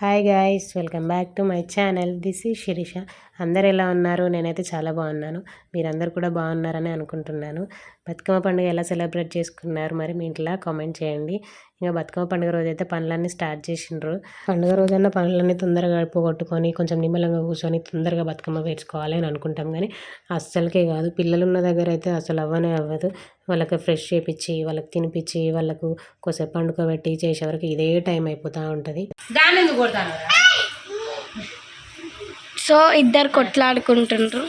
Hi guys, welcome back to my channel. This is Shirisha. అందరు ఎలా ఉన్నారు? నేనైతే చాలా బాగున్నాను. మీరందరూ కూడా బాగున్నారని అనుకుంటున్నాను. బతుకమ్మ పండుగ ఎలా సెలబ్రేట్ చేసుకున్నారు? మరి మీ ఇంట్లో కామెంట్ చేయండి. ఇంకా బతుకమ్మ పండుగ రోజు అయితే పనులన్నీ స్టార్ట్ చేసిండ్రు. పండుగ రోజన్న పనులన్నీ తొందరగా పోగొట్టుకొని కొంచెం నిమ్మలంగా కూర్చొని తొందరగా బతుకమ్మ వేసుకోవాలి అని అనుకుంటాం. కానీ అస్సలకే కాదు. పిల్లలు ఉన్న దగ్గర అయితే అసలు అవ్వనే అవ్వదు. వాళ్ళకి ఫ్రెష్ చేపించి వాళ్ళకి తినిపించి వాళ్ళకు కొసేపు పండుకోబెట్టి చేసే వరకు ఇదే టైం అయిపోతూ ఉంటుంది. సో ఇద్దరు కొట్లాడుకుంటుండ్రు.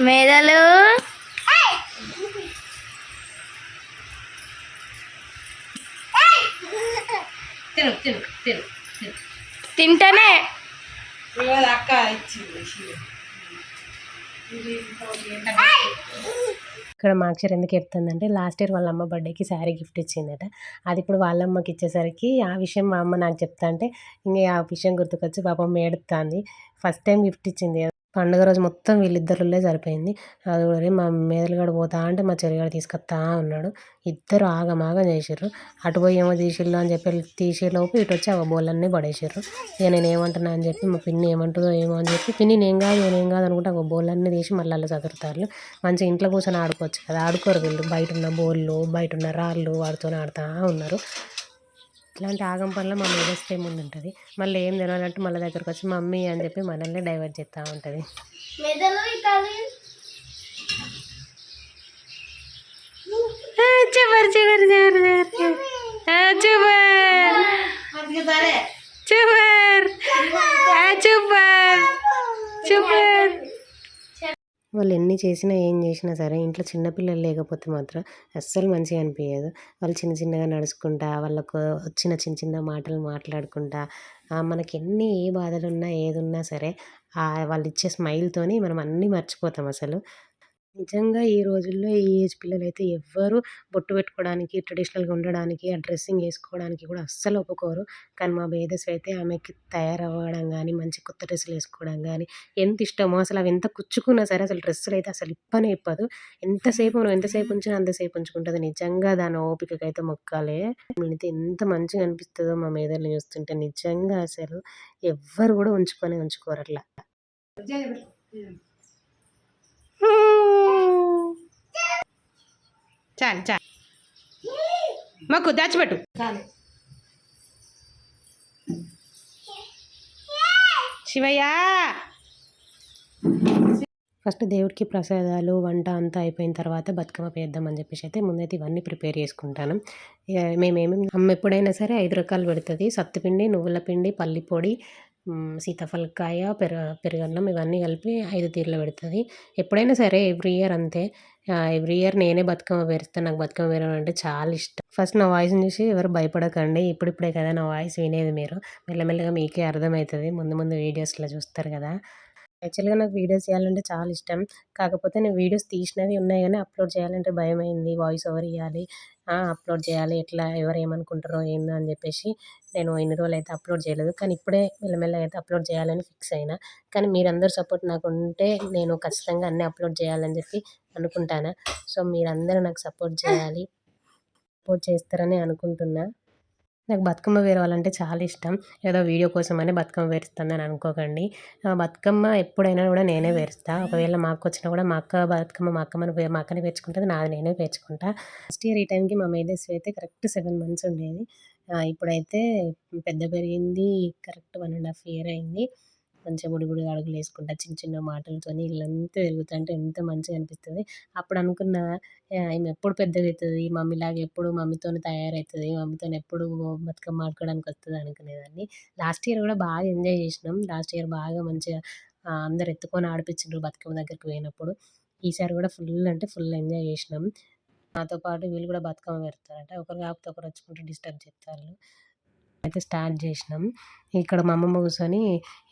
మేదలు? తింటనే. అక్క ఇచ్చింది ఇక్కడ మా అక్షర్ ఎందుకు చెప్తుందంటే లాస్ట్ ఇయర్ వాళ్ళ అమ్మ బర్త్డేకి శారీ గిఫ్ట్ ఇచ్చిందట. అది ఇప్పుడు వాళ్ళ అమ్మకి ఇచ్చేసరికి ఆ విషయం మా అమ్మ నాకు చెప్తా అంటే ఇంకా ఆ విషయం గుర్తుకొచ్చి పాపం ఏడుతుంది ఫస్ట్ టైం గిఫ్ట్ ఇచ్చింది పండుగ రోజు మొత్తం వీళ్ళిద్దరులే సరిపోయింది. అది కూడా మా మేదలుగాడు పోతా అంటే మా చెల్లిగాడు తీసుకొస్తా ఉన్నాడు ఇద్దరు ఆగమాగం చేసిర్రు. అటు పోయి ఏమో తీసిల్లు అని చెప్పి తీసేలోపు ఇటు వచ్చి ఆ బోళ్ళన్నీ పడేసారు ఇక నేను ఏమంటున్నా అని చెప్పి మా పిన్ని ఏమంటుందో ఏమో అని చెప్పి పిన్ని నేను కాదు నేను కాదు అనుకుంటే ఆ బోళ్ళన్నీ తీసి మళ్ళీ అలా చదువుతారు మంచిగా ఇంట్లో కూర్చొని ఆడుకోవచ్చు కదా ఆడుకోరు వీళ్ళు. బయట ఉన్న బోళ్ళు బయట ఉన్న రాళ్ళు వాడితో ఆడుతూ ఉన్నారు. ఇట్లాంటి ఆగం పనులు మా మేధస్తే ముందు ఉంటుంది మళ్ళీ ఏం తినాలంటే మళ్ళీ దగ్గరకు వచ్చి మమ్మీ అని చెప్పి మనల్ని డైవర్ట్ చేస్తూ ఉంటుంది. చూపర్ చూపర్ చూపర్ చూపర్ చూపర్ చూపర్ చూపర్ వాళ్ళు ఎన్ని చేసినా ఏం చేసినా సరే ఇంట్లో చిన్నపిల్లలు లేకపోతే మాత్రం అస్సలు మంచిగా అనిపించదు వాళ్ళు చిన్న చిన్నగా నడుచుకుంటా వాళ్ళకు వచ్చిన చిన్న చిన్న మాటలు మాట్లాడుకుంటా మనకి ఎన్ని ఏ బాధలు ఉన్నా ఏది ఉన్నా సరే వాళ్ళు ఇచ్చే స్మైల్తోని మనం అన్నీ మర్చిపోతాం అసలు. నిజంగా ఈ రోజుల్లో ఈ ఏజ్ పిల్లలైతే ఎవ్వరూ బొట్టు పెట్టుకోవడానికి ట్రెడిషనల్గా ఉండడానికి ఆ డ్రెస్సింగ్ వేసుకోవడానికి కూడా అస్సలు ఒప్పుకోరు. కానీ మా భేదస్వి అయితే ఆమెకి తయారవ్వడం కానీ మంచి కొత్త డ్రెస్సులు వేసుకోవడం కానీ ఎంత ఇష్టమో అసలు అవి ఎంత కుచ్చుకున్నా సరే అసలు డ్రెస్సులు అయితే అసలు ఇప్పనే ఇప్పదు. ఎంతసేపు మనం ఎంతసేపు ఉంచినా అంతసేపు ఉంచుకుంటుంది. నిజంగా దాని ఓపికకైతే మొక్కాలే. అయితే ఎంత మంచిగా అనిపిస్తుందో మా మేదల్ని చూస్తుంటే నిజంగా అసలు ఎవ్వరు కూడా ఉంచుకొని ఉంచుకోరు అట్లా చాలు చాలు. మాకు దాచిపెట్టు. శివయ్య! ఫస్ట్ దేవుడికి ప్రసాదాలు వంట అంతా అయిపోయిన తర్వాత బతుకమ్మ పేద్దామని చెప్పేసి అయితే ముందైతే ఇవన్నీ ప్రిపేర్ చేసుకుంటాను. మేమేమి అమ్మ ఎప్పుడైనా సరే ఐదు రకాలు పెడుతుంది. సత్తుపిండి నువ్వుల పిండి పల్లి పొడి సీతాఫలకాయ పెర పెరుగన్నం ఇవన్నీ కలిపి ఐదు తీర్లు పెడుతుంది. ఎప్పుడైనా సరే ఎవ్రీ ఇయర్ అంతే. ఎవ్రీ ఇయర్ నేనే బతుకమ్మ పేరుస్తాను నాకు బతుకమ్మ పేరడం అంటే చాలా ఇష్టం. ఫస్ట్ నా వాయిస్ని చూసి ఎవరు భయపడకండి. ఇప్పుడిప్పుడే కదా నా వాయిస్ వినేది మీరు. మెల్లమెల్లగా మీకే అర్థమవుతుంది. ముందు ముందు వీడియోస్లో చూస్తారు కదా. యాక్చువల్గా నాకు వీడియోస్ చేయాలంటే చాలా ఇష్టం. కాకపోతే నేను వీడియోస్ తీసినవి ఉన్నాయి కానీ అప్లోడ్ చేయాలంటే భయమైంది. వాయిస్ ఓవర్ ఇవ్వాలి అప్లోడ్ చేయాలి. ఎట్లా ఎవరు ఏమనుకుంటారో ఏందో అని చెప్పేసి నేను ఇన్ని రోజులు అయితే అప్లోడ్ చేయలేదు. కానీ ఇప్పుడే మెల్లమెల్లగా అయితే అప్లోడ్ చేయాలని ఫిక్స్ అయినా. కానీ మీరందరూ సపోర్ట్ నాకు ఉంటే నేను ఖచ్చితంగా అన్నీ అప్లోడ్ చేయాలని చెప్పి అనుకుంటాను? సో మీరందరూ నాకు సపోర్ట్ చేయాలి. సపోర్ట్ చేస్తారని అనుకుంటున్నా. నాకు బతుకమ్మ వేరవాలంటే చాలా ఇష్టం. ఏదో వీడియో కోసమనే బతుకమ్మ పేరుస్తుందని అనుకోకండి. బతుకమ్మ ఎప్పుడైనా కూడా నేనే వేరుస్తా. ఒకవేళ మాకు వచ్చినా కూడా మా అక్క బతుకమ్మ మా అక్కమ్మని మా అక్కనే పేర్చుకుంటుంది నాది నేనే పేర్చుకుంటా. ఫస్ట్ ఇయర్ ఈ టైంకి మా మేధస్వి అయితే కరెక్ట్ సెవెన్ మంత్స్ ఉండేది. ఇప్పుడైతే పెద్ద పెరిగింది correct one and half year అయింది. మంచిగా ముడిగుడి అడుగులు వేసుకుంటా చిన్న చిన్న మాటలతోని ఇల్లంతా తిరుగుతుంటే ఎంత మంచిగా అనిపిస్తుంది. అప్పుడు అనుకున్న ఈమె ఎప్పుడు పెద్దగా అవుతుంది మమ్మీలాగా ఎప్పుడు మమ్మీతో తయారవుతుంది మమ్మీతో ఎప్పుడు బతుకమ్మ ఆడుకోవడానికి వస్తుంది? అనుకునేదాన్ని. లాస్ట్ ఇయర్ కూడా బాగా ఎంజాయ్ చేసినాం. లాస్ట్ ఇయర్ బాగా మంచిగా అందరు ఎత్తుకొని ఆడిపించారు బతుకమ్మ దగ్గరికి పోయినప్పుడు. ఈసారి కూడా ఫుల్ అంటే ఫుల్ ఎంజాయ్ చేసినాం. నాతో పాటు వీళ్ళు కూడా బతుకమ్మ పెడతారట. ఒకరు కాకపోతే ఒకరు వచ్చుకుంటే డిస్టర్బ్ చేస్తారు. అయితే స్టార్ట్ చేసినాం. ఇక్కడ మా అమ్మమ్మ కూర్చొని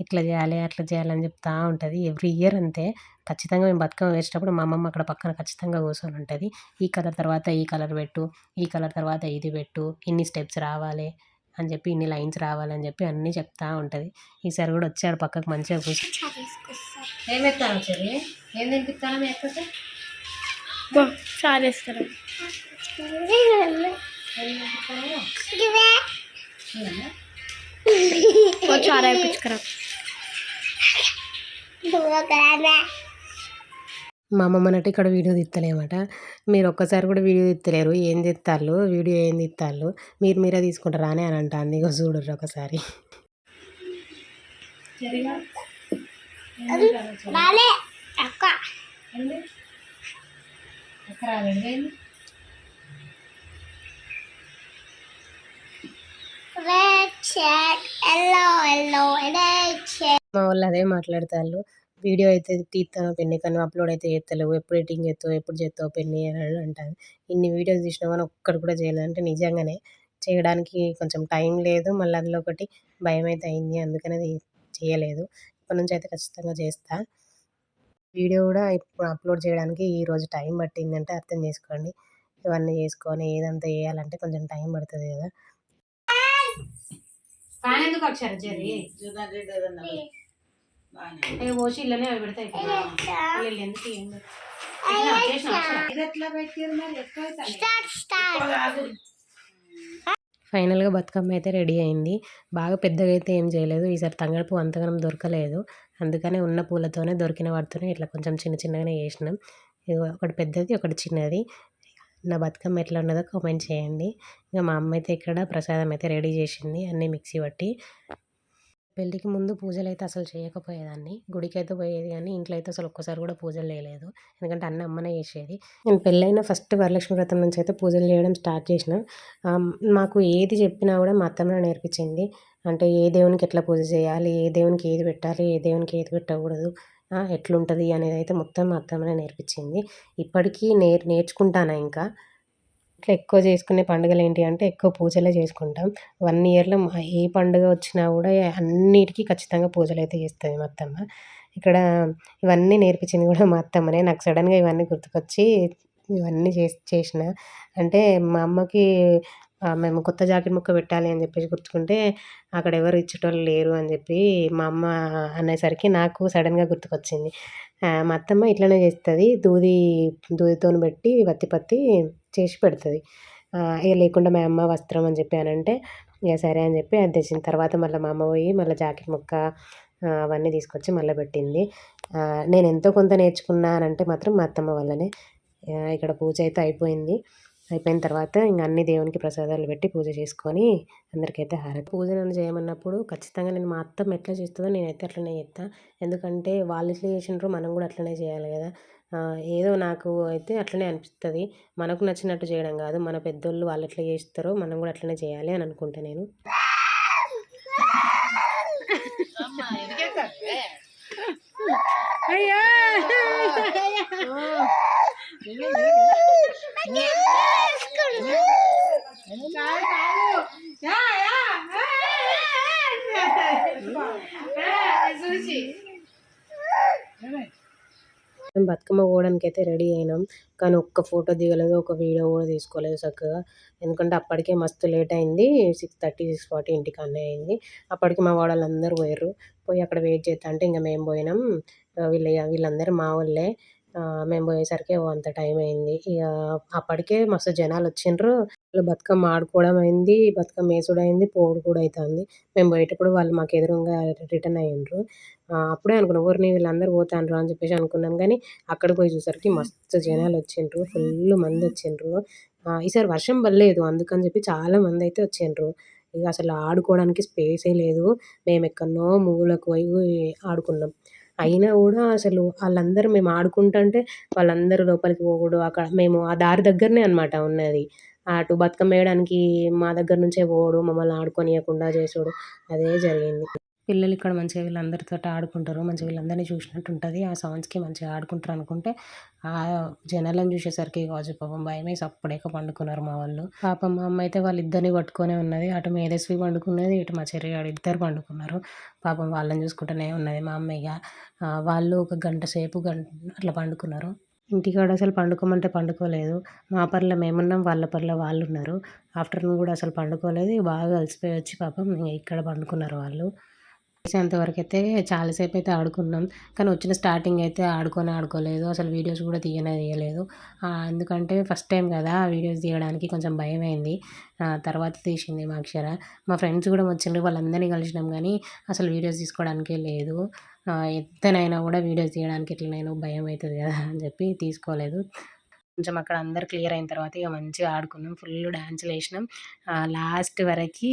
ఇట్లా చేయాలి అట్లా చేయాలని చెప్తా ఉంటుంది. ఎవ్రీ ఇయర్ అంతే. ఖచ్చితంగా మేము బతుకమ్మ వేసేటప్పుడు మా అమ్మమ్మ అక్కడ పక్కన ఖచ్చితంగా కూర్చొని ఉంటుంది. ఈ కలర్ తర్వాత ఈ కలర్ పెట్టు ఈ కలర్ తర్వాత ఇది పెట్టు ఇన్ని స్టెప్స్ రావాలి అని చెప్పి ఇన్ని లైన్స్ రావాలని చెప్పి అన్నీ చెప్తా ఉంటుంది. ఈసారి కూడా వచ్చాడు పక్కకు మంచిగా కూర్చొని. ఏం ఎత్తాను చెల్లి? ఏం తినిపిస్తాను మీ ఎక్కడికి సారేస్తారు చారా వేయించుకురా మా అమ్మమ్మ నట్టు ఇక్కడ వీడియో తీస్తలేమట మీరు ఒక్కసారి కూడా వీడియో తీస్తలేరు ఏం తీస్తారు వీడియో ఏం తీస్తారు మీరు మీరే తీసుకుంటారా అని అని అంటాను ఇక చూడరు ఒకసారి. అక్క. మా వాళ్ళు అదే మాట్లాడతారు వీడియో అయితే తీస్తాను పెన్ని కానీ అప్లోడ్ అయితే చేస్తలేవు ఎప్పుడు ఎడిటింగ్ చేస్తావు ఎప్పుడు చేస్తావు పెన్ని అని అంటాను ఇన్ని వీడియోస్ తీసినా కానీ ఒక్కటి కూడా చేయలేదు. అంటే నిజంగానే చేయడానికి కొంచెం టైం లేదు. మళ్ళీ అందులో ఒకటి భయం అయితే అయింది. అందుకని అది చేయలేదు. ఇప్పటి నుంచి అయితే ఖచ్చితంగా చేస్తా. వీడియో కూడా ఇప్పుడు అప్లోడ్ చేయడానికి ఈరోజు టైం పట్టిందంటే అర్థం చేసుకోండి. ఇవన్నీ చేసుకొని ఏదంతా చేయాలంటే కొంచెం టైం పడుతుంది కదా. ఫ్యాన్ ఎందుకు వచ్చారు జరి? ఓసి ఇళ్ళనే అవి పెడితే ఎందుకు ఏం ఫైనల్గా బతుకమ్మ అయితే రెడీ అయింది. బాగా పెద్దగా అయితే ఏం చేయలేదు. ఈసారి తంగడి పువ్వు అంతగానం దొరకలేదు. అందుకనే ఉన్న పూలతోనే దొరికిన వాటితోనే ఇట్లా కొంచెం చిన్న చిన్నగానే చేసినాం. ఇది ఒకటి పెద్దది ఒకటి చిన్నది. నా బతుకమ్మ ఎట్లా ఉన్నదో కామెంట్ చేయండి. ఇంకా మా అమ్మ అయితే ఇక్కడ ప్రసాదం అయితే రెడీ చేసింది. అన్నీ మిక్సీ పట్టి పెళ్ళికి ముందు పూజలు అయితే అసలు చేయకపోయేదాన్ని. గుడికి అయితే పోయేది కానీ ఇంట్లో అయితే అసలు ఒక్కసారి కూడా పూజలు చేయలేదు. ఎందుకంటే అన్న అమ్మనే చేసేది. నేను పెళ్ళైన ఫస్ట్ వరలక్ష్మి వ్రతం నుంచి అయితే పూజలు చేయడం స్టార్ట్ చేసిన. మాకు ఏది చెప్పినా కూడా మా అత్తమ్మ నేర్పించింది. అంటే ఏ దేవునికి ఎట్లా పూజ చేయాలి? ఏ దేవునికి ఏది పెట్టాలి? ఏ దేవునికి ఏది పెట్టకూడదు? ఎట్లుంటుంది అనేది అయితే మొత్తం మా అత్తమ్మనే నేర్పించింది. ఇప్పటికీ నేర్ నేర్చుకుంటాను ఇంకా? ఇట్లా ఎక్కువ చేసుకునే పండుగలు ఏంటి అంటే ఎక్కువ పూజలే చేసుకుంటాం. వన్ ఇయర్లో ఏ పండుగ వచ్చినా కూడా అన్నిటికీ ఖచ్చితంగా పూజలు అయితే చేస్తుంది మా అత్తమ్మ. ఇక్కడ ఇవన్నీ నేర్పించింది కూడా మా అత్తమ్మనే. నాకు సడన్గా ఇవన్నీ గుర్తుకొచ్చి ఇవన్నీ చేసి చేసిన. అంటే మా అమ్మకి మేము కొత్త జాకెట్ ముక్క పెట్టాలి అని చెప్పేసి గుర్తుకుంటే అక్కడ ఎవరు ఇచ్చేటోళ్ళు లేరు అని చెప్పి మా అమ్మ అనేసరికి నాకు సడన్గా గుర్తుకొచ్చింది. మా అత్తమ్మ ఇట్లనే చేస్తుంది. దూది దూదితో పెట్టి పత్తి పత్తి చేసి పెడుతుంది. ఇక లేకుండా మా అమ్మ వస్త్రం అని చెప్పి అని అంటే ఇక సరే అని చెప్పి అది తెచ్చిన తర్వాత మళ్ళీ మా అమ్మ పోయి మళ్ళీ జాకెట్ ముక్క అవన్నీ తీసుకొచ్చి మళ్ళీ పెట్టింది. నేను ఎంతో కొంత నేర్చుకున్నానంటే మాత్రం మా అత్తమ్మ వల్లనే. ఇక్కడ పూజ అయితే అయిపోయింది. అయిపోయిన తర్వాత ఇంక అన్ని దేవునికి ప్రసాదాలు పెట్టి పూజ చేసుకొని అందరికైతే హారతి. పూజ నన్ను చేయమన్నప్పుడు ఖచ్చితంగా నేను మా అత్తమ్మ ఎట్లా చేస్తుందో నేనైతే అట్లనే చేస్తాను ఎందుకంటే వాళ్ళు ఎట్లా చేసినారో మనం కూడా అట్లనే చేయాలి కదా. ఏదో నాకు అయితే అట్లనే అనిపిస్తుంది. మనకు నచ్చినట్టు చేయడం కాదు. మన పెద్దోళ్ళు వాళ్ళు ఎట్లా చేస్తారో మనం కూడా అట్లనే చేయాలి అని అనుకుంటా నేను. మేము బతుకమ్మ పోవడానికి అయితే రెడీ అయినాం. కానీ ఒక్క ఫోటో దిగలేదు ఒక వీడియో కూడా తీసుకోలేదు చక్కగా. ఎందుకంటే అప్పటికే మస్తు లేట్ అయింది. సిక్స్ థర్టీ సిక్స్ ఫార్టీ ఇంటికి అయింది. అప్పటికి మా వాళ్ళందరూ పోయారు పోయి అక్కడ వెయిట్ చేస్తా అంటే ఇంకా మేము పోయినాం. వీళ్ళ వీళ్ళందరూ మా వాళ్ళే. మేము పోయేసరికి అంత టైం అయింది. ఇక అప్పటికే మస్తు జనాలు వచ్చిండ్రు. బతుకమ్మ ఆడుకోవడం అయింది బతుకమ్మ వేసుడు అయింది పోవుడు కూడా అవుతుంది మేము పోయేటప్పుడు వాళ్ళు మాకు ఎదురుగా రిటర్న్ అయ్యిండ్రు. అప్పుడే అనుకున్నాం ఊరిని వీళ్ళందరూ పోతాండ్రు అని చెప్పేసి అనుకున్నాం. కానీ అక్కడ పోయి చూసరికి మస్తు జనాలు వచ్చిండ్రు. ఫుల్ మంది వచ్చిండ్రు. ఈసారి వర్షం పడలేదు. అందుకని చెప్పి చాలా మంది అయితే వచ్చిండ్రు. ఇక అసలు ఆడుకోవడానికి స్పేసే లేదు. మేము ఎక్కడో మూలకు పోయి ఆడుకున్నాం. అయినా కూడా అసలు వాళ్ళందరూ మేము ఆడుకుంటుంటే వాళ్ళందరూ లోపలికి పోకూడదు. అక్కడ మేము ఆ దారి దగ్గరనే అనమాట ఉన్నది. అటు బతుకమ్మ వేయడానికి మా దగ్గర నుంచే పోడు మమ్మల్ని ఆడుకొనియకుండా చేసుడు. అదే జరిగింది. పిల్లలు ఇక్కడ మంచిగా వీళ్ళందరితో ఆడుకుంటారు మంచిగా వీళ్ళందరినీ చూసినట్టు ఉంటుంది. ఆ సాంగ్స్కి మంచిగా ఆడుకుంటారు అనుకుంటే ఆ జనాలను చూసేసరికి కాజు పాపం భయం వేసి అప్పుడేక పండుకున్నారు మా వాళ్ళు. పాపం మా అమ్మ అయితే వాళ్ళిద్దరిని పట్టుకొనే ఉన్నది. అటు మేధస్వి పండుకున్నది ఇటు మా చెర్రిగాడు ఇద్దరు పండుకున్నారు. పాపం వాళ్ళని చూసుకుంటూనే ఉన్నది మా అమ్మ ఇక. వాళ్ళు ఒక గంట సేపు గంట అట్లా పండుకున్నారు. ఇంటికాడ అసలు పండుకోమంటే పండుకోలేదు. మా పర్లో మేమున్నాం వాళ్ళ పర్ల వాళ్ళు ఉన్నారు ఆఫ్టర్నూన్ కూడా అసలు పండుకోలేదు. బాగా అలసిపోయి వచ్చి పాపం ఇక్కడ పండుకున్నారు వాళ్ళు. చేసేంత అయితే చాలాసేపు అయితే ఆడుకున్నాం. కానీ వచ్చిన స్టార్టింగ్ అయితే ఆడుకొని ఆడుకోలేదు. అసలు వీడియోస్ కూడా తీయనే తీయలేదు. ఎందుకంటే ఫస్ట్ టైం కదా వీడియోస్ తీయడానికి కొంచెం భయం అయింది తర్వాత తీసింది మా అక్షర. మా ఫ్రెండ్స్ కూడా వచ్చిండ్రు. వాళ్ళందరినీ కలిసినాం కానీ అసలు వీడియోస్ తీసుకోవడానికే లేదు. ఎంతనైనా కూడా వీడియోస్ తీయడానికి ఎట్లనైనా భయం అవుతుంది కదా అని చెప్పి తీసుకోలేదు. కొంచెం అక్కడ అందరు క్లియర్ అయిన తర్వాత ఇక మంచిగా ఆడుకున్నాం. ఫుల్ డ్యాన్సులు వేసినాం. లాస్ట్ వరకు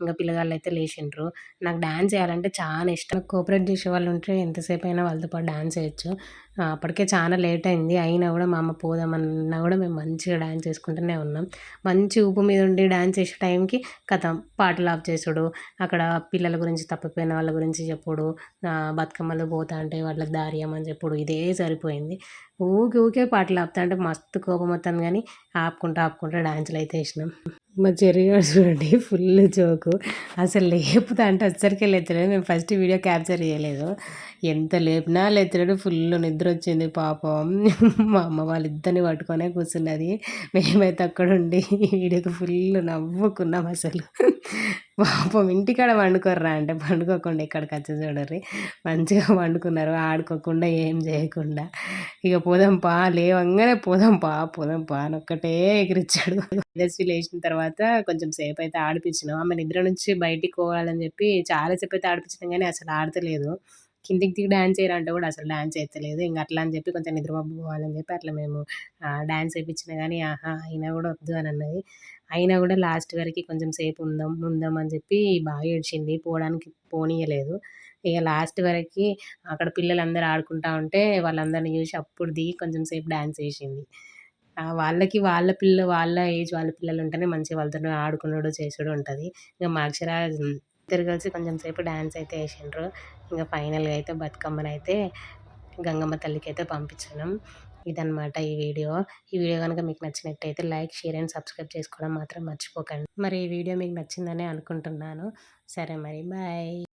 ఇంకా పిల్లగాళ్ళు అయితే లేచిండ్రు. నాకు డ్యాన్స్ చేయాలంటే చాలా ఇష్టం. కోఆపరేట్ చేసే వాళ్ళు ఉంటే ఎంతసేపు అయినా వాళ్ళతో పాటు డ్యాన్స్ చేయొచ్చు అప్పటికే చాలా లేట్ అయింది. అయినా కూడా మా అమ్మ పోదామన్నా కూడా మేము మంచిగా డ్యాన్స్ చేసుకుంటూనే ఉన్నాం. మంచి ఊపు మీద ఉండి డ్యాన్స్ చేసే టైంకి కథ పాటలు ఆఫ్ చేసుడు. అక్కడ పిల్లల గురించి తప్పిపోయిన వాళ్ళ గురించి చెప్పుడు. బతుకమ్మలు పోతా అంటే వాళ్ళకి దారి అని చెప్పుడు. ఇదే సరిపోయింది. ఊకే ఊకే పాటలు ఆపుతా అంటే మస్తు కోపం వస్తుంది కానీ ఆపుకుంటూ ఆపుకుంటూ డాన్సులు అయితే వేసినాం. మా చెరిగాడు చూడండి ఫుల్ జోకు. అసలు లేపుతా అంటే అచ్చరికే లేచలేదు. మేము ఫస్ట్ వీడియో క్యాప్చర్ చేయలేదు. ఎంత లేపినా లేచినట్టు ఫుల్ నిద్ర వచ్చింది పాపం. మా అమ్మ వాళ్ళిద్దరిని పట్టుకొనే కూర్చున్నది. మేమైతే అక్కడ ఉండి ఈ ఫుల్ నవ్వుకున్నాం అసలు. పాపం ఇంటికాడ వండుకోర్రా అంటే పండుకోకుండా ఇక్కడికి వచ్చి చూడరు మంచిగా వండుకున్నారు ఆడుకోకుండా ఏం చేయకుండా. ఇక పోదాం పా లేవంగానే పోదాం పా పోదాం పా అని ఒక్కటే ఎగిరిచ్చాడు. తేజస్వి లేచిన తర్వాత కొంచెం సేపు అయితే ఆడిపించినాం. ఆమె నిద్ర నుంచి బయటికి పోవాలని చెప్పి చాలాసేపు అయితే ఆడిపించినాం కానీ అసలు ఆడతలేదు. కిందికి దిగి డ్యాన్స్ చేయరంటే కూడా అసలు డ్యాన్స్ చేయలేదు ఇంకా అట్లా అని చెప్పి కొంచెం నిద్రమబ్బు పోవాలని చెప్పి అట్లా మేము డ్యాన్స్ వేయించినా కానీ ఆహా అయినా కూడా వద్దు అని అన్నది. అయినా కూడా లాస్ట్ వరకు కొంచెం సేపు ఉందాం ఉందాం అని చెప్పి బాగా ఏడ్చింది. పోవడానికి పోనీయలేదు. ఇక లాస్ట్ వరకు అక్కడ పిల్లలందరూ ఆడుకుంటా ఉంటే వాళ్ళందరిని చూసి అప్పుడు దిగి కొంచెం సేపు డ్యాన్స్ వేసింది. వాళ్ళకి వాళ్ళ పిల్ల వాళ్ళ ఏజ్ వాళ్ళ పిల్లలు ఉంటేనే మంచిగా వాళ్ళతో ఆడుకున్నాడు చేసుడు ఉంటుంది. ఇక మా అక్షర ఇద్దరు కలిసి కొంచెం సేపు డ్యాన్స్ అయితే వేసిండ్రు. ఇంకా ఫైనల్గా అయితే బతుకమ్మను అయితే గంగమ్మ తల్లికి అయితే పంపించినాం ఇదనమాట ఈ వీడియో. ఈ వీడియో కనుక మీకు నచ్చినట్టయితే లైక్ షేర్ అండ్ సబ్స్క్రైబ్ చేసుకోవడం మాత్రం మర్చిపోకండి. మరి ఈ వీడియో మీకు నచ్చిందని అనుకుంటున్నాను. సరే మరి బాయ్.